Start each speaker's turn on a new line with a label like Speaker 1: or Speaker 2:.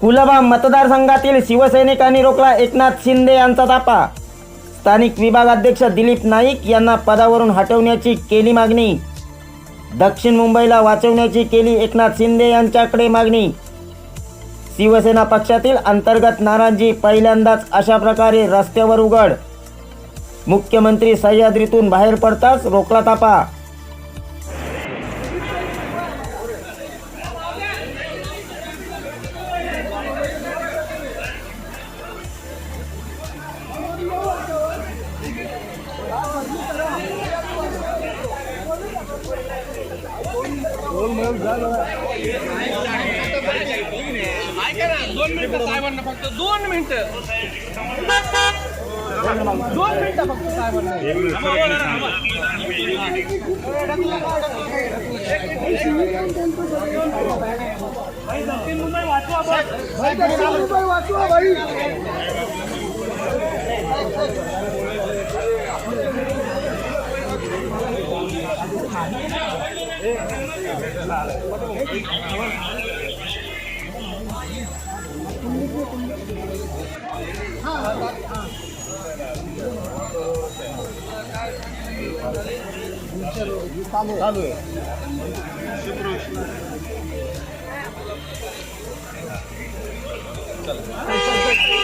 Speaker 1: कुलबा मतदारसंघातील शिवसैनिकांनी रोखला एकनाथ शिंदे यांचा तापा स्थानिक विभागाध्यक्ष दिलीप नाईक यांना पदावरून हटवण्याची केली मागणी. दक्षिण मुंबईला वाचवण्याची केली एकनाथ शिंदे यांच्याकडे मागणी. शिवसेना पक्षातील अंतर्गत नाराजी पहिल्यांदाच अशा प्रकारे रस्त्यावर उघड. मुख्यमंत्री सह्याद्रीतून बाहेर पडताच रोखला तापा
Speaker 2: दोन मिनिटं साहेबांना फक्त दोन मिनिटं दोन मिनिटं फक्त साहेबांना वाचवा वाचवा भाई चालू चालू आहे